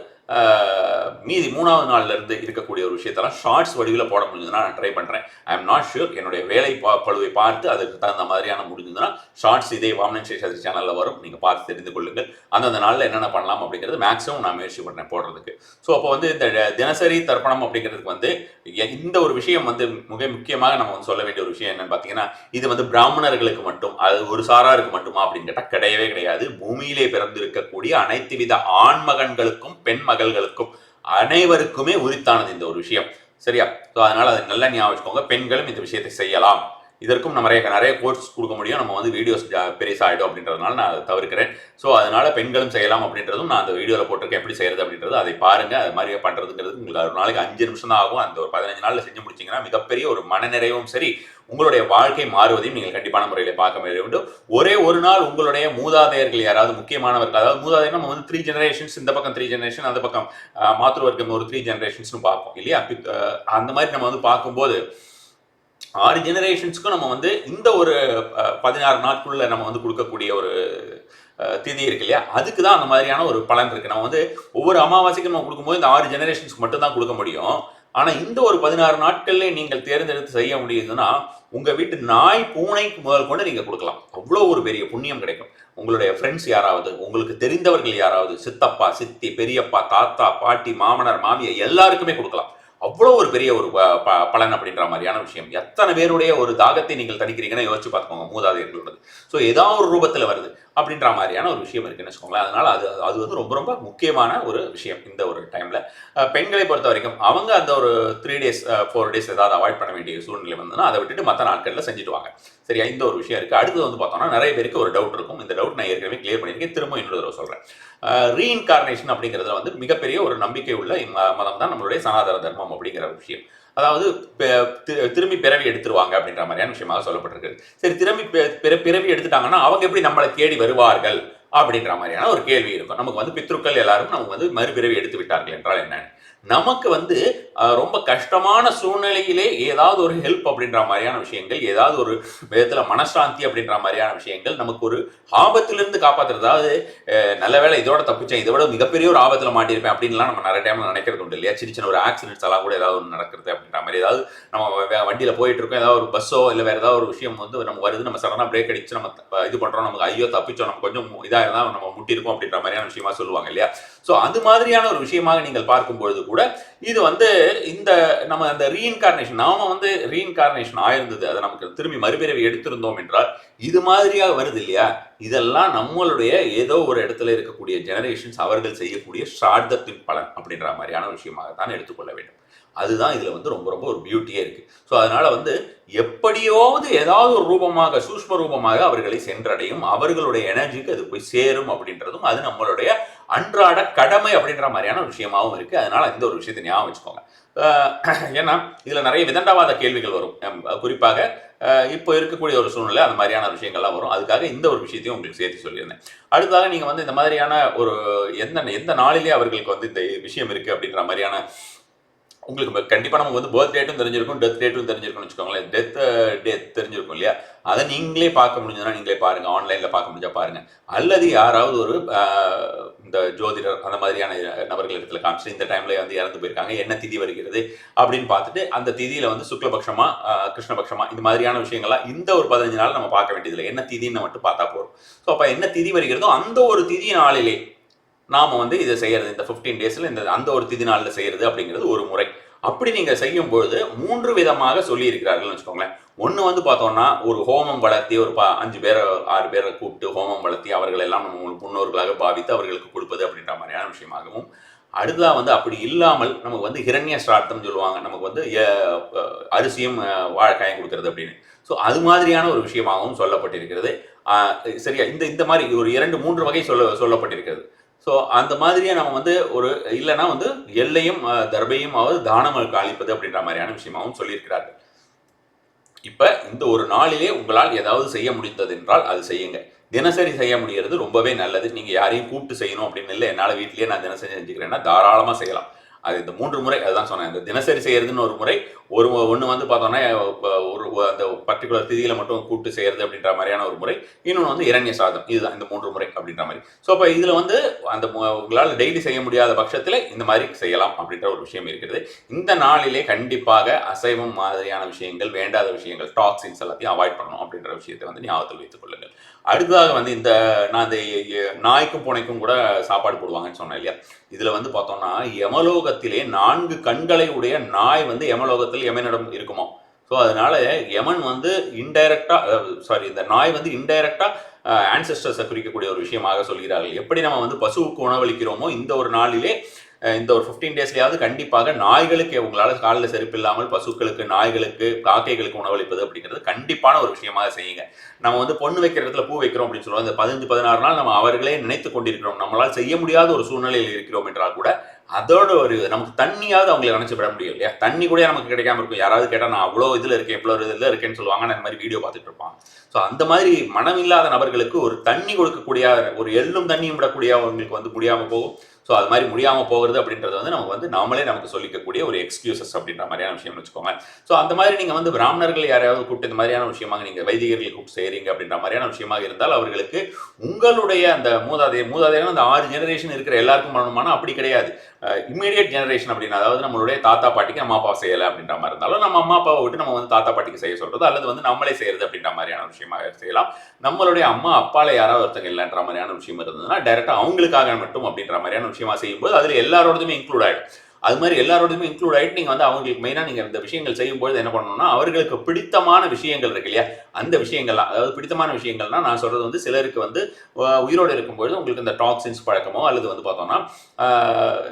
மீதி மூணாவது நாள்லேருந்து இருக்கக்கூடிய ஒரு விஷயத்தெல்லாம் ஷார்ட்ஸ் வடிவில் போட முடிஞ்சதுன்னா நான் ட்ரை பண்ணுறேன் ஐ எம் நாட் ஷியூர் என்னுடைய வேலை பா- பளுவை பார்த்து அதுக்கு தகுந்த மாதிரியான முடிஞ்சதுன்னா ஷார்ட்ஸ் இதே வாமனன் சேஷாதிரி சேனலில் வரும். நீங்கள் பார்த்து தெரிந்து கொள்ளுங்கள். அந்தந்த நாளில் என்னென்ன பண்ணலாம் அப்படிங்கிறது மேக்ஸிமம் நான் முயற்சி பண்ணேன் போடுறதுக்கு. ஸோ அப்போ வந்து இந்த தினசரி தர்ப்பணம் அப்படிங்கிறதுக்கு வந்து எ- இந்த ஒரு விஷயம் வந்து மிக முக்கியமாக நம்ம வந்து சொல்ல வேண்டிய ஒரு விஷயம் என்னன்னு பார்த்தீங்கன்னா இது வந்து பிராமணர்களுக்கு மட்டும் அது ஒரு சாராருக்கு மட்டுமா அப்படின்னு கேட்டால் கிடையவே கிடையாது. பூமியிலே பிறந்திருக்கக்கூடிய அனைத்து வித ஆண் மகன்களுக்கும் பெண் மகள்களுக்கும் அனைவருக்குமே உரித்தானது இந்த ஒரு விஷயம். சரியா? ஸோ அதனால் அதை நல்லா ஞாபகம் வச்சுக்கோங்க. பெண்களும் இந்த விஷயத்தை செய்யலாம். இதற்கும் நம்ம நிறைய நிறைய கோர்ஸ் கொடுக்க முடியும். நம்ம வந்து வீடியோஸ் பெருசாக ஆகிடும் அப்படின்றதுனால நான் அதை தவிர்க்கிறேன். ஸோ அதனால் பெண்களும் செய்யலாம் அப்படின்றதும் நான் அந்த வீடியோவில் போட்டிருக்கேன். எப்படி செய்யறது அப்படின்றது அதை பாருங்கள் அது மாதிரி பண்ணுறதுங்கிறது உங்களுக்கு ஒரு நாளைக்கு அஞ்சு நிமிஷம் தான் ஆகும். அந்த ஒரு பதினஞ்சு நாளில் செஞ்சு முடிச்சீங்கன்னா மிகப்பெரிய ஒரு மனநிறைவும் சரி உங்களுடைய வாழ்க்கை மாறுவதையும் நீங்கள் கண்டிப்பான முறையில் பார்க்க வேண்டும். ஒரே ஒரு நாள் உங்களுடைய மூதாதையர்கள் யாராவது முக்கியமானவர்கள் அதாவது மூதாதையர் நம்ம வந்து த்ரீ ஜெனரேஷன்ஸ் இந்த பக்கம் த்ரீ ஜெனரேஷன் அந்த பக்கம் மாத்திரு வர்க்கம் ஒரு த்ரீ ஜெனரேஷன்ஸ்னு பார்ப்போம் இல்லையா? அந்த மாதிரி நம்ம வந்து பார்க்கும்போது ஆறு ஜெனரேஷன்ஸ்க்கும் நம்ம வந்து இந்த ஒரு பதினாறு நாட்குள்ளே நம்ம வந்து கொடுக்கக்கூடிய ஒரு திதி இருக்கு இல்லையா? அதுக்கு தான் அந்த மாதிரியான ஒரு பலன் இருக்குது நம்ம வந்து ஒவ்வொரு அமாவாசைக்கும் நம்ம கொடுக்கும்போது இந்த ஆறு ஜெனரேஷன்ஸ்க்கு மட்டும் தான் கொடுக்க முடியும். ஆனால் இந்த ஒரு பதினாறு நாட்கள்லேயே நீங்கள் தேர்ந்தெடுத்து செய்ய முடியுதுன்னா உங்கள் வீட்டு நாய் பூனைக்கு முதல் கொண்டு நீங்கள் கொடுக்கலாம். அவ்வளோ ஒரு பெரிய புண்ணியம் கிடைக்கும். உங்களுடைய ஃப்ரெண்ட்ஸ் யாராவது உங்களுக்கு தெரிந்தவர்கள் யாராவது சித்தப்பா சித்தி பெரியப்பா தாத்தா பாட்டி மாமனார் மாமியார் எல்லாருக்குமே கொடுக்கலாம். அவ்வளோ ஒரு பெரிய ஒரு ப- ப- பலன் அப்படின்ற மாதிரியான விஷயம். எத்தனை பேருடைய ஒரு தாகத்தை நீங்கள் தணிக்கிறீங்கன்னு யோசிச்சு பார்த்துக்கோங்க. மூதாதையர்களோடது ஸோ ஏதாவது ஒரு ரூபத்தில் வருது அப்படின்ற மாதிரியான ஒரு விஷயம் இருக்குன்னு வச்சுக்கோங்களேன். அதனால் அது அது வந்து ரொம்ப ரொம்ப முக்கியமான ஒரு விஷயம் இந்த ஒரு டைமில் பெண்களை பொறுத்த வரைக்கும் அவங்க அந்த ஒரு த்ரீ டேஸ் ஃபோர் டேஸ் ஏதாவது அவாய்ட் பண்ண வேண்டிய சூழ்நிலை வந்ததுன்னா அதை விட்டுட்டு மற்ற நாட்களில் செஞ்சுட்டு சரியா? இந்த ஒரு விஷயம் இருக்குது அடுத்து வந்து பார்த்தோம்னா நிறைய பேருக்கு ஒரு டவுட் இருக்கும். இந்த டவுட் நான் ஏற்கனவே கிளியர் பண்ணியிருக்கேன். திரும்ப இன்னொரு தடவை சொல்கிறேன் ரீஇன்கார்னேஷன் அப்படிங்கிறதுல வந்து மிகப்பெரிய ஒரு நம்பிக்கை உள்ள மதம் தான் நம்மளுடைய சனாதன தர்மம் அப்படிங்கிற ஒரு விஷயம். அதாவது திரும்பி பிறவி எடுத்துருவாங்க அப்படின்ற மாதிரியான விஷயமாக சொல்லப்பட்டிருக்கு. சரி திரும்பி பிற- பிறவி எடுத்துட்டாங்கன்னா அவங்க எப்படி நம்மளை தேடி வருவார்கள் அப்படின்ற மாதிரியான ஒரு கேள்வி இருக்கும். நமக்கு வந்து பித்ருக்கள் எல்லாரும் நமக்கு வந்து மறுபிறவி எடுத்து விட்டார்கள் என்றால் என்ன? நமக்கு வந்து ரொம்ப கஷ்டமான சூழ்நிலையிலே ஏதாவது ஒரு ஹெல்ப் அப்படின்ற மாதிரியான விஷயங்கள் ஏதாவது ஒரு விதத்தில் மனசாந்தி அப்படின்ற மாதிரியான விஷயங்கள் நமக்கு ஒரு ஆபத்திலிருந்து காப்பாத்துறது. அதாவது நல்ல வேலை இதோட தப்பிச்சேன் இதை விட மிகப்பெரிய ஒரு ஆபத்தில் மாட்டியிருப்பேன் அப்படின்லாம் நம்ம நிறைய டைமில் நினைக்கிறது உண்டு இல்லையா? சின்ன சின்ன ஒரு ஆக்சிடென்ட்ஸ் எல்லாம் கூட ஏதாவது ஒன்று நடக்கிறது அப்படின்ற மாதிரி. ஏதாவது நம்ம வ- போயிட்டு இருக்கோம் ஏதாவது ஒரு பஸ்ஸோ இல்லை வேறு ஏதாவது ஒரு விஷயம் வந்து நம்ம வருது நம்ம சடனாக பிரேக் அடிச்சு நம்ம இது பண்ணுறோம் நமக்கு ஐயோ தப்பிச்சோம் நம்ம கொஞ்சம் இதாக இருந்தால் நம்ம முட்டியிருக்கோம் அப்படின்ற மாதிரியான விஷயமா சொல்லுவாங்க இல்லையா? ஸோ அது மாதிரியான ஒரு விஷயமாக நீங்கள் பார்க்கும்பொழுது கூட இது வந்து இந்த நம்ம அந்த ரீஇன்கார்னேஷன் நாம வந்து ரீஇன்கார்னேஷன் ஆயிருந்தது அதை நமக்கு திரும்பி மறுபிறவி எடுத்திருந்தோம் என்றால் இது மாதிரியாக வருது இல்லையா? இதெல்லாம் நம்மளுடைய ஏதோ ஒரு இடத்துல இருக்கக்கூடிய ஜெனரேஷன்ஸ் அவர்கள் செய்யக்கூடிய ஸ்ரார்த்தத்தின் பலன் அப்படின்ற மாதிரியான விஷயமாக தான் எடுத்துக்கொள்ள வேண்டும். அதுதான் இதில் வந்து ரொம்ப ரொம்ப ஒரு பியூட்டியே இருக்குது ஸோ அதனால் வந்து எப்படியாவது ஏதாவது ஒரு ரூபமாக சூஷ்ம ரூபமாக அவர்களை சென்றடையும் அவர்களுடைய எனர்ஜிக்கு அது போய் சேரும் அப்படின்றதும் அது நம்மளுடைய அன்றாட கடமை அப்படின்ற மாதிரியான ஒரு இருக்குது அதனால் இந்த ஒரு விஷயத்தை ஞாபகம் வச்சுக்கோங்க. ஏன்னா இதில் நிறைய விதண்டாவாத கேள்விகள் வரும். குறிப்பாக இப்போ இருக்கக்கூடிய ஒரு சூழ்நிலை அந்த மாதிரியான விஷயங்கள்லாம் வரும். அதுக்காக இந்த ஒரு விஷயத்தையும் உங்களுக்கு சேர்த்து சொல்லியிருந்தேன். அடுத்ததாக நீங்கள் வந்து இந்த மாதிரியான ஒரு எந்த எந்த நாளிலே அவர்களுக்கு வந்து இந்த விஷயம் இருக்குது அப்படின்ற மாதிரியான உங்களுக்கு கண்டிப்பாக நமக்கு வந்து பர்த் டேட்டும் தெரிஞ்சிருக்கும் டெத் டேட்டும் தெரிஞ்சிருக்கும்னு வச்சுக்கோங்களேன். டெத் டேட் தெரிஞ்சிருக்கும் இல்லையா? அதை நீங்களே பார்க்க முடிஞ்சதுன்னா நீங்களே பாருங்கள் ஆன்லைனில் பார்க்க முடிஞ்சா பாருங்கள் அல்லது யாராவது ஒரு இந்த ஜோதிடர் அந்த மாதிரியான நபர்கள் இடத்துல காமிச்சு இந்த டைமில் வந்து இறந்து போயிருக்காங்க என்ன திதி வருகிறது அப்படின்னு பார்த்துட்டு அந்த திதியில் வந்து சுக்லபக்ஷமா கிருஷ்ணபக்ஷமா இந்த மாதிரியான விஷயங்கள்லாம் இந்த ஒரு பதினஞ்சு நாள் நம்ம பார்க்க வேண்டியதில்லை. என்ன திதின்னு மட்டும் பார்த்தா போதும். ஸோ அப்போ என்ன திதி வருகிறதோ அந்த ஒரு திதி நாளிலே நாம் வந்து இதை செய்கிறது இந்த ஃபிஃப்டீன் டேஸில் இந்த அந்த ஒரு திதி நாளில் செய்கிறது அப்படிங்கிறது ஒரு முறை. அப்படி நீங்கள் செய்யும் பொழுது மூன்று விதமாக சொல்லியிருக்கிறார்கள்னு வச்சுக்கோங்களேன். ஒன்று வந்து பார்த்தோம்னா ஒரு ஹோமம் வளர்த்தி ஒரு பா அஞ்சு பேரை ஆறு பேரை கூப்பிட்டு ஹோமம் வளர்த்தி அவர்கள் எல்லாம் நம்ம முன்னோர்களாக பாவித்து அவர்களுக்கு கொடுப்பது அப்படின்ற மாதிரியான விஷயமாகவும். அடுத்ததாக வந்து அப்படி இல்லாமல் நமக்கு வந்து ஹிரண்ய ஸ்ரார்த்தம் சொல்லுவாங்க. நமக்கு வந்து அரிசியும் அஹ், வாழைக்காயும் கொடுக்கறது அப்படின்னு. ஸோ அது மாதிரியான ஒரு விஷயமாகவும் சொல்லப்பட்டிருக்கிறது. சரியா? இந்த இந்த மாதிரி ஒரு இரண்டு மூன்று வகை சொல்ல சொல்லப்பட்டிருக்கிறது. ஸோ அந்த மாதிரியே நம்ம வந்து ஒரு இல்லைனா வந்து எல்லையும் தர்பையும் அதாவது தானங்களுக்கு அளிப்பது அப்படின்ற மாதிரியான விஷயமாகவும் சொல்லியிருக்கிறார்கள். இப்போ இந்த ஒரு நாளிலே உங்களால் ஏதாவது செய்ய முடிந்தது என்றால் அது செய்யுங்க. தினசரி செய்ய முடிகிறது ரொம்பவே நல்லது. நீங்க யாரையும் கூப்பிட்டு செய்யணும் அப்படின்னு இல்லை என்னால் வீட்டிலேயே நான் தினசரி செஞ்சுக்கிறேன்னா தாராளமா செய்யலாம். அது இந்த மூன்று முறை அதுதான் சொன்னேன். இந்த தினசரி செய்யறதுன்னு ஒரு முறை ஒரு ஒன்று வந்து பார்த்தோன்னா ஒரு அந்த பர்டிகுலர் திதியில் மட்டும் கூட்டு செய்கிறது அப்படின்ற மாதிரியான ஒரு முறை. இன்னொன்று வந்து இரண்ய சாதம். இதுதான் இந்த மூன்று முறை அப்படின்ற மாதிரி. ஸோ அப்போ இதில் வந்து அந்த உங்களால் டெய்லி செய்ய முடியாத பட்சத்தில் இந்த மாதிரி செய்யலாம் அப்படின்ற ஒரு விஷயம் இருக்கிறது. இந்த நாளிலே கண்டிப்பாக அசைவம் மாதிரியான விஷயங்கள் வேண்டாத விஷயங்கள் டாக்ஸின்ஸ் எல்லாத்தையும் அவாய்ட் பண்ணணும் அப்படின்ற விஷயத்தை வந்து ஞாபகத்தில் வைத்துக் கொள்ளுங்கள். அடுத்ததாக வந்து இந்த நான் இந்த நாய்க்கும் பூனைக்கும் கூட சாப்பாடு போடுவாங்கன்னு சொன்னேன் இல்லையா? இதில் வந்து பார்த்தோம்னா யமலோகத்திலே நான்கு கண்களை உடைய நாய் வந்து யமலோகத்தில் யமனிடம் இருக்குமா? ஸோ அதனால யமன் வந்து இன்டைரக்டா சாரி இந்த நாய் வந்து இன்டைரக்டா ஆன்செஸ்டர்ஸை குறிக்கக்கூடிய ஒரு விஷயமாக சொல்கிறார்கள். எப்படி நம்ம வந்து பசுவுக்கு உணவளிக்கிறோமோ இந்த ஒரு நாளிலே இந்த ஒரு ஃபிஃப்டீன் டேஸ்லேயாவது கண்டிப்பாக நாய்களுக்கு உங்களால் காலில் செருப்பு இல்லாமல் பசுக்களுக்கு நாய்களுக்கு காக்கைகளுக்கு உணவளிப்பது அப்படிங்கிறது கண்டிப்பான ஒரு விஷயமாக செய்யுங்க. நம்ம வந்து பொண்ணு வைக்கிற இடத்துல பூ வைக்கிறோம் அப்படின்னு சொல்லுவோம். இந்த பதினஞ்சு பதினாறு நாள் நம்ம அவர்களே நினைத்து கொண்டிருக்கிறோம். நம்மளால் செய்ய முடியாத ஒரு சூழ்நிலையில் இருக்கிறோம் என்றால் கூட அதோட ஒரு நமக்கு தண்ணியாவது அவங்களை நினைச்சு விட முடியும் இல்லையா? தண்ணி கூட நமக்கு கிடைக்காம இருக்கும். யாராவது கேட்டால் நான் அவ்வளோ இதில் இருக்கேன் இவ்வளோ இதில் இருக்கேன்னு சொல்லுவாங்க நான் இந்த மாதிரி வீடியோ பார்த்துட்டு இருப்பான். ஸோ அந்த மாதிரி மனம் இல்லாத நபர்களுக்கு ஒரு தண்ணி கொடுக்கக்கூடிய ஒரு எள்ளும் தண்ணியும் விடக்கூடிய அவங்களுக்கு வந்து முடியாமல் போகும். ஸோ அது மாதிரி முடியாமல் போகிறது அப்படின்றது வந்து நமக்கு வந்து நாமளே நமக்கு சொல்லிக்கக்கூடிய ஒரு எக்ஸ்கியூசஸ் அப்படின்ற மாதிரியான விஷயம் வச்சுக்கோங்க ஸோ அந்த மாதிரி நீங்கள் வந்து பிராமணர்கள் யாரையாவது கூப்பிட்டு இந்த மாதிரியான விஷயமாக நீங்கள் வைதிகர்களை கூப்பிட்டு செய்கிறீங்க அப்படின்ற மாதிரியான விஷயமாக இருந்தால் அவர்களுக்கு உங்களுடைய அந்த மூதாதைய மூதாதையான அந்த ஆறு ஜெனரேஷன் இருக்கிற எல்லாருக்கும் பண்ணணுமானா அப்படி கிடையாது. இம்மீடியட் ஜெனரேஷன் அப்படின்னு அதாவது நம்மளுடைய தாத்தா பாட்டிக்கு நம்ம அப்பா செய்யலை அப்படின்ற மாதிரி இருந்தாலும் நம்ம அம்மா அப்பாவை விட்டு நம்ம வந்து தாத்தா பாட்டிக்கு செய்ய சொல்கிறது அல்லது வந்து நம்மளே செய்கிறது அப்படின்ற மாதிரியான விஷயமாக செய்யலாம். நம்மளுடைய அம்மா அப்பால யாராவது ஒருத்தங்க இல்லைன்ற மாதிரியான விஷயம் இருந்ததுன்னா டேரெக்டாக அவங்களுக்காக மட்டும் அப்படின்ற மாதிரியான விஷயமா செய்யும்போது அதில் எல்லாரோடதுமே இன்க்ளூட் ஆயிடும். அது மாதிரி எல்லாரோடதுமே இன்க்ளூட் ஆகிட்டு நீங்கள் வந்து அவங்களுக்கு மெயினாக நீங்கள் இந்த விஷயங்கள் செய்யும்போது என்ன பண்ணணும்னா அவர்களுக்கு பிடித்தமான விஷயங்கள் இருக்கு இல்லையா? அந்த விஷயங்கள்லாம் அதாவது பிடித்தமான விஷயங்கள்னா நான் சொல்கிறது வந்து சிலருக்கு வந்து உயிரோடு இருக்கும்பொழுது உங்களுக்கு இந்த டாக்ஸின்ஸ் பழக்கமோ அல்லது வந்து பார்த்தோம்னா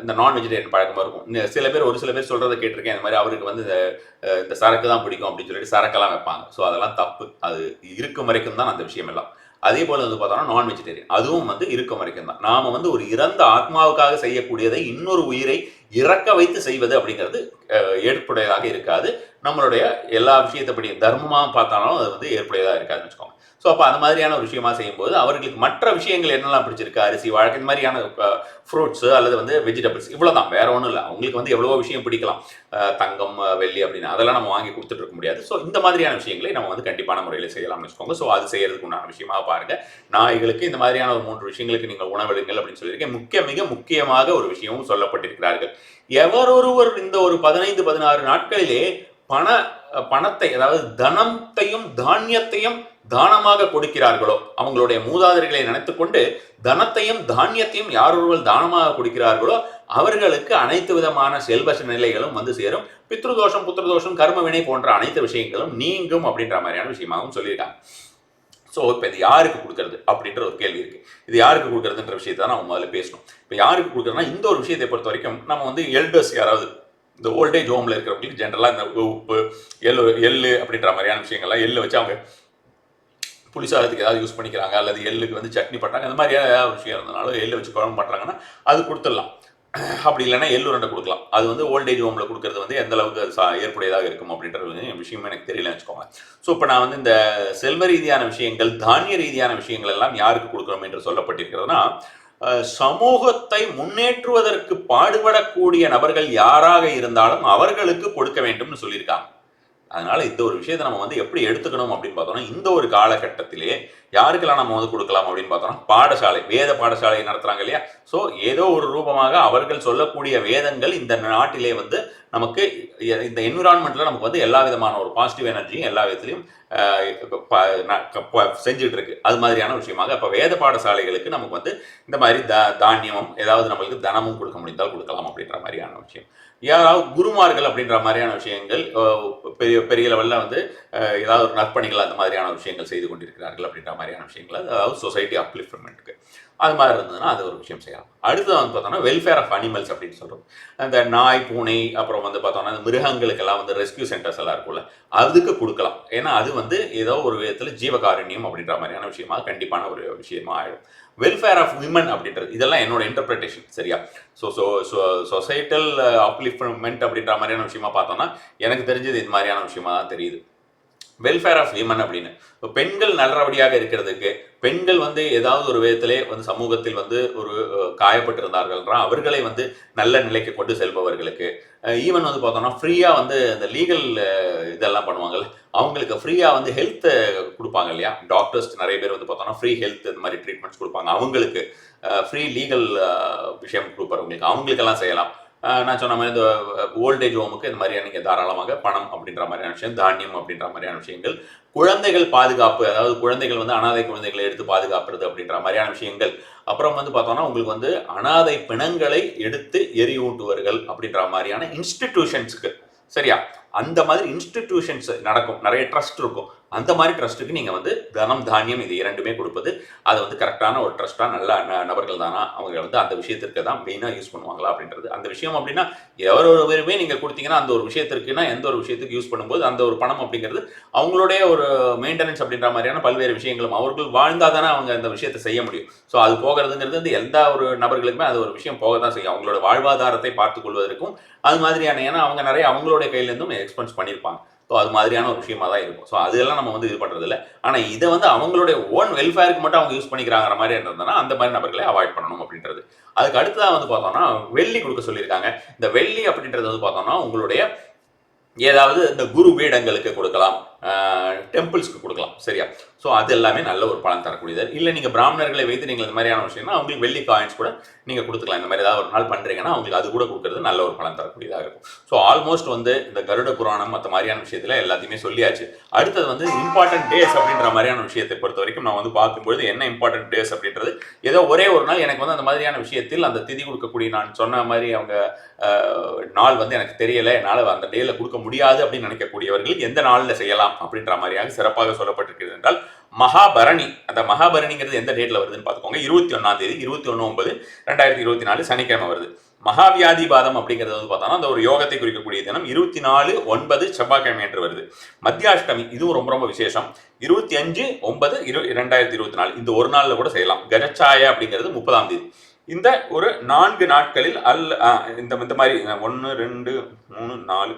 இந்த நான் வெஜிடேரியன் பழக்கமாக இருக்கும் சில பேர் ஒரு சில பேர் சொல்கிறத கேட்டிருக்கேன். இந்த மாதிரி அவருக்கு வந்து இந்த இந்த சரக்கு தான் பிடிக்கும் அப்படின்னு சொல்லிட்டு சரக்கெல்லாம் வைப்பாங்க. ஸோ அதெல்லாம் தப்பு. அது இருக்கும் வரைக்கும் தான் அந்த விஷயம் எல்லாம். அதே போல் வந்து பார்த்தோம்னா நான் வெஜிடேரியன் அதுவும் வந்து இருக்கும் வரைக்கும் தான். நாம் வந்து ஒரு இறந்த ஆத்மாவுக்காக செய்யக்கூடியதை இன்னொரு உயிரை இறக்க வைத்து செய்வது அப்படிங்கிறது ஏற்புடையதாக இருக்காது. நம்மளுடைய எல்லா விஷயத்தைப்படி தர்மமாக பார்த்தாலும் அது வந்து ஏற்புடையதாக இருக்காதுன்னு வச்சுக்கோங்க. ஸோ அப்போ அந்த மாதிரியான ஒரு விஷயமா செய்யும்போது அவர்களுக்கு மற்ற விஷயங்கள் என்னெல்லாம் பிடிச்சிருக்கு? அரிசி வாழ்க்கை இந்த மாதிரியான ஃப்ரூட்ஸு அல்லது வந்து வெஜிடபிள்ஸ் இவ்வளோதான் வேற ஒன்றும் இல்லை. அவங்களுக்கு வந்து எவ்வளவோ விஷயம் பிடிக்கலாம். தங்கம் வெள்ளி அப்படின்னு அதெல்லாம் நம்ம வாங்கி கொடுத்துட்டு இருக்க முடியாது. ஸோ இந்த மாதிரியான விஷயங்களை நம்ம வந்து கண்டிப்பான முறையில் செய்யலாம்னு வச்சுக்கோங்க. ஸோ அது செய்யறதுக்கு உண்டான விஷயமா பாருங்க. நாய்களுக்கு இந்த மாதிரியான ஒரு மூன்று விஷயங்களுக்கு நீங்கள் உணவெடுங்கள் அப்படின்னு சொல்லியிருக்கேன். முக்கிய மிக முக்கியமாக ஒரு விஷயமும் சொல்லப்பட்டிருக்கிறார்கள். எவரொருவர் இந்த ஒரு பதினைந்து பதினாறு நாட்களிலே பண பணத்தை அதாவது தனத்தையும் தானியத்தையும் தானமாக கொடுக்கிறார்களோ அவங்களுடைய மூதாதையர்களை நினைத்துக்கொண்டு தனத்தையும் தானியத்தையும் யார் ஒருவர் தானமாக கொடுக்கிறார்களோ அவர்களுக்கு அனைத்து விதமான செல்வ நிலைகளும் வந்து சேரும். பித்ருதோஷம் புத்திரதோஷம் கர்ம வினை போன்ற அனைத்து விஷயங்களும் நீங்கும் அப்படின்ற மாதிரியான விஷயமாகவும் சொல்லியிருக்காங்க. ஸோ இப்போ இது யாருக்கு கொடுக்கறது அப்படின்ற ஒரு கேள்வி இருக்கு. இது யாருக்கு கொடுக்கறதுன்ற விஷயத்தை தான் நம்ம முதல்ல பேசணும். இப்போ யாருக்கு கொடுக்குறதுனா இந்த ஒரு விஷயத்தை பொறுத்த வரைக்கும் நம்ம வந்து எல்டர்ஸ் யாராவது இந்த ஓல்டேஜ் ஹோமில் இருக்கிறவங்களுக்கு ஜென்ரலாக இந்த உப்பு எள்ளு எள்ளு அப்படின்ற மாதிரியான விஷயங்கள்லாம் எள்ளு வச்சு அவங்க புளிசாதத்துக்கு ஏதாவது யூஸ் பண்ணிக்கிறாங்க அல்லது எள்ளுக்கு வந்து சட்னி பண்ணுறாங்க அந்த மாதிரியான ஏதாவது விஷயம் இருந்தனாலும் எள்ளு வச்சு குழம்பு பண்ணுறாங்கன்னா அது கொடுத்துடலாம். அப்படி இல்லைன்னா எள்ளுருண்டை கொடுக்கலாம். அது வந்து ஓல்டேஜ் ஹோமில் கொடுக்கறது வந்து எந்த அளவுக்கு அது சா ஏற்புடையதாக இருக்கும் அப்படின்ற விஷயமே எனக்கு தெரியல வச்சுக்கோங்க ஸோ இப்போ நான் வந்து இந்த செல்வ ரீதியான விஷயங்கள் தானிய ரீதியான விஷயங்கள் எல்லாம் யாருக்கு கொடுக்குறோம் என்று சொல்லப்பட்டிருக்கிறதுனா சமூகத்தை முன்னேற்றுவதற்கு பாடுபடக்கூடிய நபர்கள் யாராக இருந்தாலும் அவர்களுக்கு கொடுக்க வேண்டும்னு சொல்லியிருக்காங்க. அதனால இந்த ஒரு விஷயத்தை நம்ம வந்து எப்படி எடுத்துக்கணும் அப்படின்னு பார்த்தோம்னா இந்த ஒரு காலகட்டத்திலே யாருக்கெல்லாம் நம்ம வந்து கொடுக்கலாம் அப்படின்னு பார்த்தோம்னா பாடசாலை வேத பாடசாலை நடத்துறாங்க இல்லையா? ஸோ ஏதோ ஒரு ரூபமாக அவர்கள் சொல்லக்கூடிய வேதங்கள் இந்த நாட்டிலே வந்து நமக்கு இந்த என்விரான்மெண்ட்டில் நமக்கு வந்து எல்லா விதமான ஒரு பாசிட்டிவ் எனர்ஜியும் எல்லா விதத்துலையும் ப- ந- க- ப- செஞ்சுட்டு இருக்கு. அது மாதிரியான விஷயமாக இப்போ வேத பாடசாலைகளுக்கு நமக்கு வந்து இந்த மாதிரி த தானியமும் ஏதாவது நம்மளுக்கு தனமும் கொடுக்க முடிந்தால் கொடுக்கலாம் அப்படின்ற மாதிரியான விஷயம். யாராவது குருமார்கள் அப்படின்ற மாதிரியான விஷயங்கள் பெரிய பெரிய லெவலில் வந்து ஏதாவது ஒரு நற்பணிகள் அந்த மாதிரியான விஷயங்கள் செய்து கொண்டிருக்கிறார்கள் அப்படின்ற மாதிரியான விஷயங்கள் அதாவது சொசைட்டி அப்லிஃப்ட்மெண்ட்டுக்கு அது மாதிரி இருந்ததுன்னா அது ஒரு விஷயம் செய்யலாம். அடுத்து வந்து பார்த்தோம்னா வெல்ஃபேர் ஆஃப் அனிமல்ஸ் அப்படின்னு சொல்கிறோம் அந்த நாய் பூனை அப்புறம் வந்து பார்த்தோம்னா இந்த மிருகங்களுக்கெல்லாம் வந்து ரெஸ்கியூ சென்டர்ஸ் எல்லாம் இருக்கும்ல அதுக்கு கொடுக்கலாம். ஏன்னா அது வந்து ஏதோ ஒரு விதத்தில் ஜீவகாருண்யம் அப்படின்ற மாதிரியான விஷயமா கண்டிப்பான ஒரு விஷயமா ஆயிடும். வெல்ஃபேர் ஆஃப் விமன் அப்படின்றது இதெல்லாம் என்னோட இன்டர்பிரிட்டேஷன் சரியா? So so so societal upliftment அப்படின்ற மாதிரியான விஷயமா பார்த்தோம்னா எனக்கு தெரிஞ்சது இது மாதிரியான விஷயமா தான் தெரியுது. வெல்ஃபேர் ஆஃப் விமன் அப்படின்னு. இப்போ பெண்கள் நல்லபடியாக இருக்கிறதுக்கு பெண்கள் வந்து ஏதாவது ஒரு விதத்திலே வந்து சமூகத்தில் வந்து ஒரு காயப்பட்டிருந்தார்கள்ன்றா அவர்களை வந்து நல்ல நிலைக்கு கொண்டு செல்பவர்களுக்கு ஈவன் வந்து பார்த்தோம்னா ஃப்ரீயாக வந்து இந்த லீகல் இதெல்லாம் பண்ணுவாங்கல்ல அவங்களுக்கு ஃப்ரீயாக வந்து ஹெல்த்தை கொடுப்பாங்க இல்லையா? டாக்டர்ஸ் நிறைய பேர் வந்து பார்த்தோம்னா ஃப்ரீ ஹெல்த் இந்த மாதிரி ட்ரீட்மெண்ட்ஸ் கொடுப்பாங்க. அவங்களுக்கு ஃப்ரீ லீகல் விஷயம் கொடுப்பாருங்களுக்கு அவங்களுக்கெல்லாம் செய்யலாம். நான் சொன்ன மாதிரி இந்த ஓல்டேஜ் ஹோமுக்கு இந்த மாதிரியான நீங்கள் தாராளமாக பணம் அப்படின்ற மாதிரியான விஷயம் தானியம் அப்படின்ற மாதிரியான விஷயங்கள் குழந்தைகள் பாதுகாப்பு அதாவது குழந்தைகள் வந்து அனாதை குழந்தைகளை எடுத்து பாதுகாப்புறது அப்படின்ற மாதிரியான விஷயங்கள். அப்புறம் வந்து பார்த்தோம்னா உங்களுக்கு வந்து அனாதை பிணங்களை எடுத்து எரியூட்டுவர்கள் அப்படின்ற மாதிரியான இன்ஸ்டிடியூஷன்ஸுக்கு சரியா? அந்த மாதிரி இன்ஸ்டிடியூஷன்ஸ் நடக்கும். நிறைய ட்ரஸ்ட் இருக்கும். அந்த மாதிரி ட்ரஸ்ட்டுக்கு நீங்கள் வந்து தனம் தானியம் இது இரண்டுமே கொடுப்பது அது வந்து கரெக்டான ஒரு ட்ரஸ்ட்டாக நல்ல ந- நபர்கள் தானா அவங்க வந்து அந்த விஷயத்திற்கு தான் மெயினாக யூஸ் பண்ணுவாங்களா அப்படின்றது. அந்த விஷயம் அப்படின்னா எவர் ஒருவருமே நீங்கள் கொடுத்தீங்கன்னா அந்த ஒரு விஷயத்திற்குனா எந்த ஒரு விஷயத்துக்கு யூஸ் பண்ணும்போது அந்த ஒரு பணம் அப்படிங்கிறது அவங்களுடைய ஒரு மெயின்டெனன்ஸ் அப்படின்ற மாதிரியான பல்வேறு விஷயங்களும் அவர்கள் வாழ்ந்தால் தானே அவங்க அந்த விஷயத்தை செய்ய முடியும். ஸோ அது போகிறதுங்கிறது வந்து எந்த ஒரு நபர்களுக்குமே அது ஒரு விஷயம் போக தான் செய்யும். அவங்களோட வாழ்வாதாரத்தை பார்த்துக் கொள்வதற்கும் அது மாதிரியான ஏன்னா அவங்க நிறைய அவங்களுடைய கையிலேருந்தும் எக்ஸ்பென்ஸ் பண்ணியிருப்பாங்க. ஸோ அது மாதிரியான ஒரு விஷயமா தான் இருக்கும். ஸோ அதெல்லாம் நம்ம வந்து இது பண்ணுறது இல்லை ஆனால் இதை வந்து அவங்களுடைய ஓன் வெல்ஃபேருக்கு மட்டும் அவங்க யூஸ் பண்ணிக்கிறாங்கிற மாதிரி இருந்ததுன்னா அந்த மாதிரி நபர்களை அவாய்ட் பண்ணணும் அப்படின்றது. அதுக்கு அடுத்ததாக வந்து பார்த்தோம்னா வெள்ளி கொடுக்க சொல்லியிருக்காங்க. இந்த வெள்ளி அப்படின்றது வந்து பார்த்தோம்னா உங்களுடைய ஏதாவது இந்த குரு பீடங்களுக்கு கொடுக்கலாம். டெம்பிள்ஸ்க்கு கொடுக்கலாம். சரியா? ஸோ அது எல்லாமே நல்ல ஒரு பலன் தரக்கூடியது. இல்லை நீங்கள் பிராமணர்களை வைத்து நீங்கள் இந்த மாதிரியான விஷயம்னா அவங்களுக்கு வெள்ளி காயின்ஸ் கூட நீங்கள் கொடுத்துக்கலாம். இந்த மாதிரி ஏதாவது ஒரு நாள் பண்ணுறீங்கன்னா அவங்களுக்கு அது கூட கொடுக்கறது நல்ல ஒரு பலன் தரக்கூடியதாக இருக்கும். ஸோ ஆல்மோஸ்ட் வந்து இந்த கருட புராணம் மற்ற மாதிரியான விஷயத்தில் எல்லாத்தையுமே சொல்லியாச்சு. அடுத்தது வந்து இம்பார்ட்டன்ட் டேஸ் அப்படின்ற மாதிரியான விஷயத்தை பொறுத்த வரைக்கும் நான் வந்து பார்க்கும்பொழுது என்ன இம்பார்ட்டன்ட் டேஸ் அப்படின்றது ஏதோ ஒரே ஒரு நாள் எனக்கு வந்து அந்த மாதிரியான விஷயத்தில் அந்த திதி கொடுக்கக்கூடிய நான் சொன்ன மாதிரி அவங்க நாள் வந்து எனக்கு தெரியல என்னால் அந்த டேயில் கொடுக்க முடியாது அப்படின்னு நினைக்கக்கூடியவர்கள் எந்த நாளில் செய்யலாம் அப்படின்ற மாதிரியாக சிறப்பாக சொல்லப்பட்டிருக்கிறது என்றால் மகாபரணி அந்த மகாபரணிங்கிறது எந்த டேட்ல வருதுன்னு பார்த்துக்கோங்க. இருபத்தி ஒன்றாம் தேதி இருபத்தி ஒன்று ஒன்பது ரெண்டாயிரத்தி இருபத்தி நாலு சனிக்கிழமை வருது. மகாவியாதிபாதம் அப்படிங்கிறது வந்து பார்த்தோம்னா அந்த ஒரு யோகத்தை குறிக்கக்கூடிய தினம் இருபத்தி நாலு ஒன்பது செவ்வாய்க்கிழமை என்று வருது. மத்தியாஷ்டமி இதுவும் ரொம்ப ரொம்ப விசேஷம். இருபத்தி அஞ்சு ஒன்பது இரு ரெண்டாயிரத்தி இருபத்தி நாலு. இந்த ஒரு நாளில் கூட செய்யலாம். கஜச்சாய அப்படிங்கிறது முப்பதாம் தேதி. இந்த ஒரு நான்கு நாட்களில் அல் இந்த இந்த மாதிரி ஒன்று ரெண்டு மூணு நாலு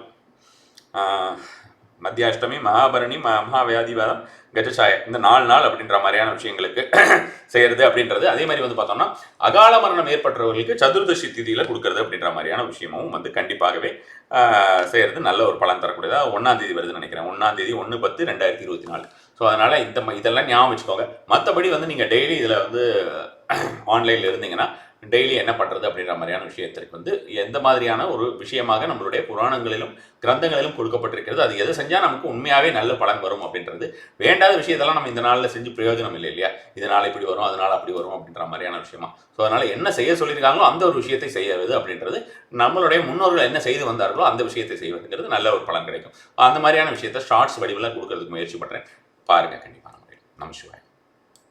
மத்தியாஷ்டமி மகாபரணி ம- மகாவியாதிவாதம் கஜசாய இந்த நாலு நாள் அப்படின்ற மாதிரியான விஷயங்களுக்கு செய்யறது அப்படின்றது. அதே மாதிரி வந்து பார்த்தோம்னா அகால மரணம் ஏற்பட்டவர்களுக்கு சதுர்தசி திதியில கொடுக்கறது அப்படின்ற மாதிரியான விஷயமும் வந்து கண்டிப்பாகவே செய்கிறது செய்யறது நல்ல ஒரு பலன் தரக்கூடியதாக ஒன்னாம் தேதி வருதுன்னு நினைக்கிறேன். ஒன்றாம் தேதி ஒன்று பத்து ரெண்டாயிரத்தி இருபத்தி நாலு. ஸோ அதனால இந்த ம- இதெல்லாம் ஞாபகம் வச்சுக்கோங்க. மற்றபடி வந்து நீங்கள் டெய்லி இதில் வந்து ஆன்லைனில் இருந்தீங்கன்னா டெய்லி என்ன பண்ணுறது அப்படின்ற மாதிரியான விஷயத்திற்கு வந்து எந்த மாதிரியான ஒரு விஷயமாக நம்மளுடைய புராணங்களிலும் கிரந்தங்களிலும் கொடுக்கப்பட்டிருக்கிறது. அது எது செஞ்சால் நமக்கு உண்மையாகவே நல்ல பலன் வரும் அப்படின்றது. வேண்டாத விஷயத்தெல்லாம் நம்ம இந்த நாளில் செஞ்சு பிரயோஜனம் இல்லை இல்லையா? இதனால் இப்படி வரும் அதனால் அப்படி வரும் அப்படின்ற மாதிரியான விஷயமா. ஸோ அதனால் என்ன செய்ய சொல்லியிருக்காங்களோ அந்த ஒரு விஷயத்தை செய்யறது அப்படின்றது நம்மளுடைய முன்னோர்கள் என்ன செய்து வந்தார்களோ அந்த விஷயத்தை செய்வதுங்கிறது நல்ல ஒரு பலன் கிடைக்கும். அந்த மாதிரியான விஷயத்தை ஷார்ட்ஸ் வடிவில் கொடுக்கறதுக்கு முயற்சி பண்ணுறேன் பாருங்க கண்டிப்பாக நம்ம சிவாய்